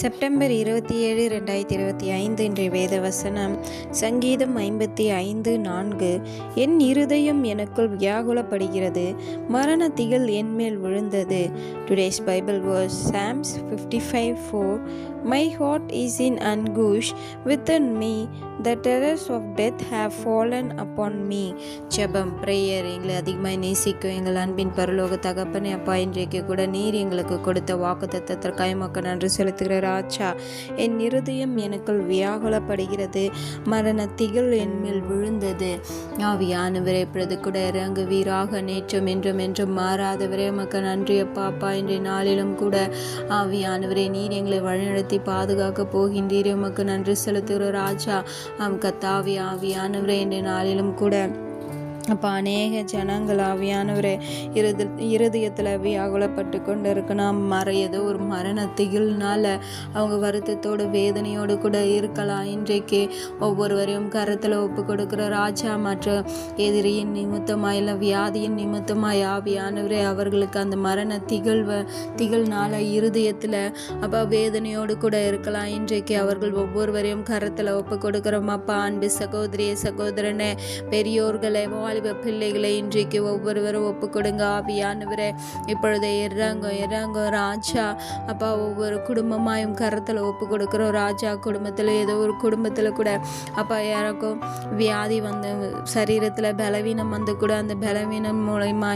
September இருபத்தி ஏழு ரெண்டாயிரத்தி இருபத்தி ஐந்து இன்றைய வேத வசனம் சங்கீதம் ஐம்பத்தி ஐந்து நான்கு. என் இருதயம் எனக்குள் வியாகுலப்படுகிறது மரண திகழ் என்மேல் விழுந்தது. Today's Bible verse Psalms fifty five four my heart is in anguish within me the terrors of death have fallen upon me ஜெபம் ப்ரேயர் எங்களை அதிகமாக நேசிக்கும் எங்கள் அன்பின் பரலோக தகப்பனே அப்பா இன்றைக்கு கூட நீர் எங்களுக்கு கொடுத்த வாக்கு தத்தத்திற்காய் மக்கள் நன்றி செலுத்துகிறார் ராஜா என் இருதயம் எனக்குள் வியாகுலப்படுகிறது மரண திகழ் என்மேல் விழுந்தது. ஆவியானவரே பிரது கூட இறங்குவீராக நேற்றும் என்றும் என்றும் மாறாதவரே மக்கள் நன்றி பாப்பா இன்றைய நாளிலும் கூட. ஆவியானவரே நீர் எங்களை வழிநடத்தி பாதுகாக்க போகின்றீர் உமக்கு நன்றி செலுத்துகிற ராஜா. ஆம் கத்தாவி ஆவியானவரே இன்றைய நாளிலும் கூட. அப்போ அநேக ஜனங்கள் ஆவியானவரே இருது இருதயத்தில் வியாகுலப்பட்டு கொண்டு இருக்கணும் மற ஏதோ ஒரு மரண திகில்னால அவங்க வருத்தத்தோடு வேதனையோடு கூட இருக்கலாம். இன்றைக்கு ஒவ்வொருவரையும் கருத்தில் ஒப்பு கொடுக்குற ராஜா மற்ற எதிரியின் நிமித்தமாக இல்லை வியாதியின் நிமித்தமாக ஆவியானவரே அவர்களுக்கு அந்த மரண திகழ்வ திகழ்னால இருதயத்தில் அப்போ வேதனையோடு கூட இருக்கலாம். இன்றைக்கு அவர்கள் ஒவ்வொருவரையும் கருத்தில் ஒப்பு கொடுக்குறோம் அப்பா அன்பு சகோதரிய சகோதரனே பெரியோர்களை வாலிப பிள்ளைகளை இன்றைக்கு ஒவ்வொருவரும் ஒப்பு கொடுங்க ஆவியானவரே இப்பொழுது இறங்க இறங்க ராஜா. அப்பா ஒவ்வொரு குடும்பமாயும் கரத்தில் ஒப்பு கொடுக்குறோம் ராஜா குடும்பத்தில் ஏதோ ஒரு குடும்பத்தில் கூட அப்பா யாருக்கும் வியாதி வந்து சரீரத்தில் பலவீனம் வந்து கூட அந்த பலவீனம் மூலயமா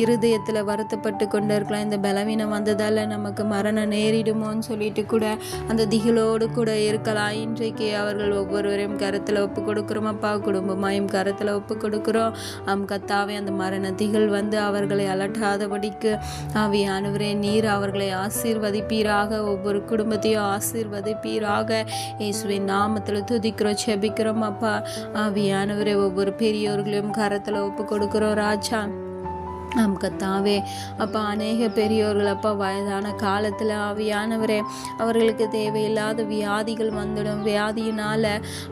இருதயத்தில் வருத்தப்பட்டு கொண்டு இருக்கலாம் இந்த பலவீனம் வந்ததால் நமக்கு மரணம் நேரிடுமோன்னு சொல்லிட்டு கூட அந்த திகிலோடு கூட இருக்கலாம். இன்றைக்கு அவர்கள் ஒவ்வொருவரையும் கருத்தில் ஒப்பு கொடுக்குறோம் அப்பா குடும்பமாயும் கருத்தில் ஒப்பு கொடுக்குறோம் அம் கத்தாவே அந்த மரண வந்து அவர்களை அலட்டாதபடிக்கு ஆவியானவரே நீர் அவர்களை ஆசீர்வதிப்பீராக ஒவ்வொரு குடும்பத்தையும் ஆசீர்வதிப்பீராக. இயேசுவின் நாமத்தில் துதிக்கிறோம் செபிக்கிறோம் அப்பா. ஆவியானவரே ஒவ்வொரு பெரியோர்களையும் கரத்தில் ஒப்பு கொடுக்குறோம் ராஜா. நம் கத்தாவே அப்பா அநேக பெரியோர்கள் அப்பா வயதான காலத்தில் ஆவியானவரே அவர்களுக்கு தேவையில்லாத வியாதிகள் வந்துடும். வியாதியினால்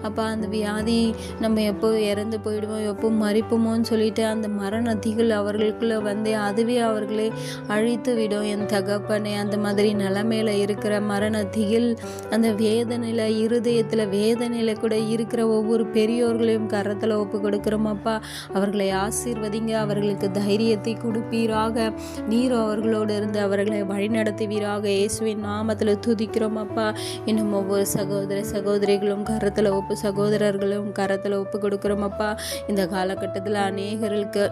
அப்பா அந்த வியாதி நம்ம எப்போ இறந்து போயிடுவோம் எப்போ மறிப்போமோன்னு சொல்லிட்டு அந்த மரண திகில் அவர்களுக்குள்ள வந்து அதுவே அவர்களை அழித்து விடும். என் தகப்பனே அந்த மாதிரி நிலமையில இருக்கிற மரண திகில் அந்த வேதனையில் இருதயத்தில் வேதனையில் கூட இருக்கிற ஒவ்வொரு பெரியோர்களையும் கரத்தில் ஒப்பு கொடுக்குறோம் அப்பா. அவர்களை ஆசீர்வதிங்க. அவர்களுக்கு தைரியத்தை கொடுப்பீராக. நீர் அவர்களோடு இருந்து அவர்களை வழிநடத்துவீராக. இயேசுவின் நாமத்தில் துதிக்கிறோம் அப்பா. இன்னும் ஒவ்வொரு சகோதர சகோதரிகளும் கரத்தில் ஒப்பு சகோதரர்களும் கரத்தில் ஒப்பு கொடுக்குறோம் அப்பா. இந்த காலகட்டத்தில் அநேகர்களுக்கு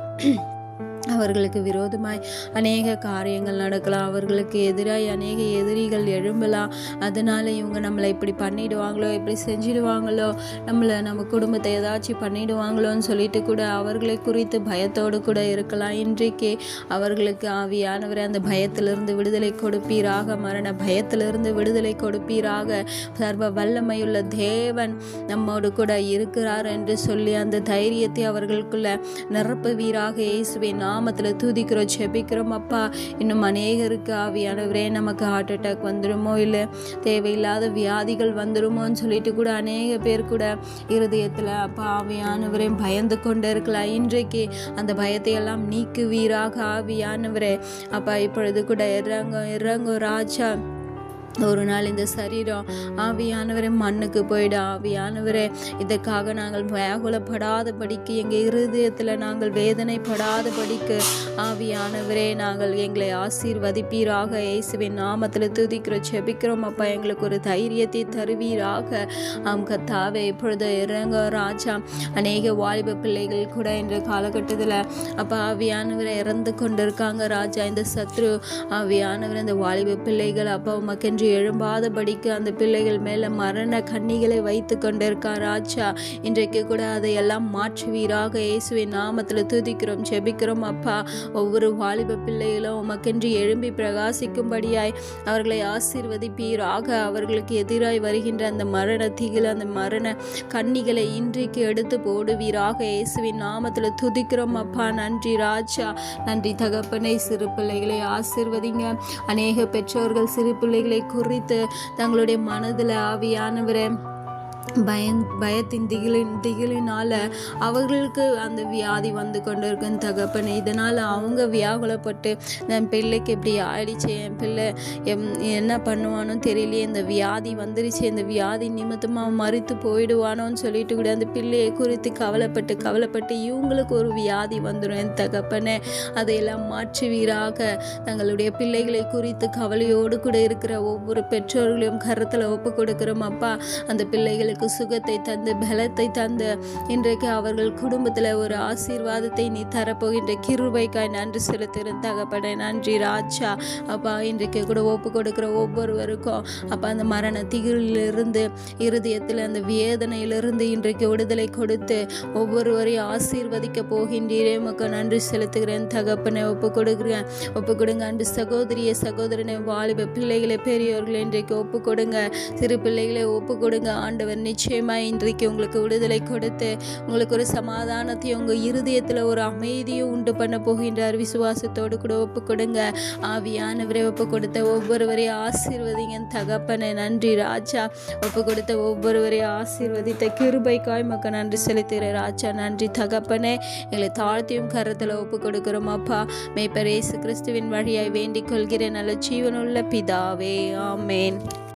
அவர்களுக்கு விரோதமாய் அநேக காரியங்கள் நடக்கலாம். அவர்களுக்கு எதிராய் அநேக எதிரிகள் எழும்பலாம். அதனால் இவங்க நம்மளை இப்படி பண்ணிடுவாங்களோ இப்படி செஞ்சிடுவாங்களோ நம்மளை நம்ம குடும்பத்தை ஏதாச்சும் பண்ணிடுவாங்களோன்னு சொல்லிட்டு கூட அவர்களை குறித்து பயத்தோடு கூட இருக்கலாம். இன்றைக்கு அவர்களுக்கு ஆவியானவரை அந்த பயத்திலிருந்து விடுதலை கொடுப்பீராக மரண பயத்திலிருந்து விடுதலை கொடுப்பீராக. சர்வ வல்லமையுள்ள தேவன் நம்மோடு கூட இருக்கிறார் என்று சொல்லி அந்த தைரியத்தை அவர்களுக்குள்ள நிரப்புவீராக. இயேசுவின் நாமத்தில் தூதிக்கிறோம் செபிக்கிறோம் அப்பா இன்னும் அநேகருக்கு ஆவியானவரே நமக்கு ஹார்ட் அட்டாக் வந்துடுமோ இல்லை தேவையில்லாத வியாதிகள் வந்துடுமோன்னு சொல்லிட்டு கூட அநேக பேர் கூட இருதயத்தில் அப்பா ஆவியானவரே பயந்து கொண்டு இருக்கலாம். இன்றைக்கு அந்த பயத்தை எல்லாம் நீக்குவீராக ஆவியானவரே. அப்பா இப்பொழுது கூட இறங்க இறங்கும் ராஜா. ஒரு நாள் இந்த சரீரம் ஆவியானவரே மண்ணுக்கு போயிடும் ஆவியானவரே. இதற்காக நாங்கள் வேகுலப்படாதபடிக்கு எங்கள் இருதயத்தில் நாங்கள் வேதனைப்படாதபடிக்கு ஆவியானவரே நாங்கள் எங்களை ஆசீர்வதிப்பீராக. இயேசுவின் நாமத்தில் துதிக்கிறோம் செபிக்கிறோம் அப்பா எங்களுக்கு ஒரு தைரியத்தை தருவீராக. ஆம் கத்தாவே இப்பொழுது இறங்க ராஜா அநேக வாலிப பிள்ளைகள் கூட இன்று காலகட்டத்தில் அப்பா ஆவியானவரை இறந்து கொண்டிருக்காங்க ராஜா. இந்த சத்ரு ஆவியானவர் இந்த வாலிப பிள்ளைகள் அப்பா உமக்கென்று என்று எழும்பாதபடிக்கு அந்த பிள்ளைகள் மேலே மரண கண்ணிகளை வைத்து கொண்டிருக்கார். ராஜா இன்றைக்கு கூட அதையெல்லாம் மாற்றுவீராக. இயேசுவின் நாமத்தில் துதிக்கிறோம் செபிக்கிறோம் அப்பா. ஒவ்வொரு வாலிப பிள்ளைகளும் உமக்கென்று எழும்பி பிரகாசிக்கும்படியாய் அவர்களை ஆசீர்வதிப்பீராக. அவர்களுக்கு எதிராய் வருகின்ற அந்த மரண திகில் அந்த மரண கண்ணிகளை இன்றைக்கு எடுத்து போடுவீராக. இயேசுவின் நாமத்தில் துதிக்கிறோம் அப்பா. நன்றி ராஜா. நன்றி தகப்பனை. சிறு பிள்ளைகளை ஆசீர்வதிங்க. அநேக பெற்றோர்கள் சிறு பிள்ளைகளை குறித்து தங்களுடைய மனதில் ஆவியானவரை பயன் பயத்தின் திகிலின் திகிலினால் அவர்களுக்கு அந்த வியாதி வந்து கொண்டு இருக்கும் இதனால் அவங்க வியாகுலப்பட்டு என் பிள்ளைக்கு இப்படி ஆயிடுச்சு என் பிள்ளை எம் என்ன பண்ணுவானோ தெரியலையே இந்த வியாதி வந்துருச்சு இந்த வியாதி நிமித்தமாக அவன் மறித்து போயிடுவானோன்னு சொல்லிட்டு கூட அந்த பிள்ளையை குறித்து கவலைப்பட்டு கவலைப்பட்டு இவங்களுக்கு ஒரு வியாதி வந்துடும் என் தகப்பனே. அதையெல்லாம் மாற்றுவீராக. தங்களுடைய பிள்ளைகளை குறித்து கவலையோடு கூட இருக்கிற ஒவ்வொரு பெற்றோர்களையும் கருத்தில் ஒப்பு கொடுக்குறோம் அப்பா. அந்த பிள்ளைகளுக்கு சுகத்தை தந்து பலத்தை தந்து இன்றைக்கு அவர்கள் குடும்பத்தில் ஒரு ஆசீர்வாதத்தை நீ தரப்போகின்ற கிருபைக்காய் நன்றி செலுத்துகிறேன். தகப்பட நன்றி ராஜா. அப்பா இன்றைக்கு கூட ஒப்பு கொடுக்குற ஒவ்வொருவருக்கும் அப்பா அந்த மரண திகிலிருந்து இருதயத்தில் அந்த வேதனையிலிருந்து இன்றைக்கு விடுதலை கொடுத்து ஒவ்வொருவரையும் ஆசீர்வதிக்க போகின்றீரே. உமக்கு நன்றி செலுத்துகிறேன். தகப்பனை ஒப்பு கொடுக்குறேன். ஒப்பு கொடுங்க. அன்று சகோதரிய சகோதரனை வாலிப பிள்ளைகளை பெரியவர்களை இன்றைக்கு ஒப்பு கொடுங்க. சிறு பிள்ளைகளை ஒப்பு கொடுங்க. ஆண்டவர் நிச்சயமாக இன்றைக்கு உங்களுக்கு விடுதலை கொடுத்து உங்களுக்கு ஒரு சமாதானத்தையும் உங்கள் இருதயத்தில் ஒரு அமைதியும் உண்டு பண்ண போகின்றார். விசுவாசத்தோடு கூட ஒப்பு கொடுங்க. ஆவியானவரை ஒப்பு கொடுத்த ஒவ்வொருவரையும் ஆசீர்வதிங்க தகப்பனை நன்றி ராஜா. ஒப்பு கொடுத்த ஒவ்வொருவரையும் ஆசீர்வதித்த கிருபைக்காய் மக்கள் நன்றி செலுத்துகிற ராஜா. நன்றி தகப்பனே. எங்களை தாழ்த்தியும் கரத்தில் ஒப்பு கொடுக்குறோம் அப்பா. மேய்ப்பர் இயேசு கிறிஸ்துவின் வழியாய் வேண்டிக் கொள்கிற நல்ல ஜீவனுள்ள பிதாவே. ஆமேன்.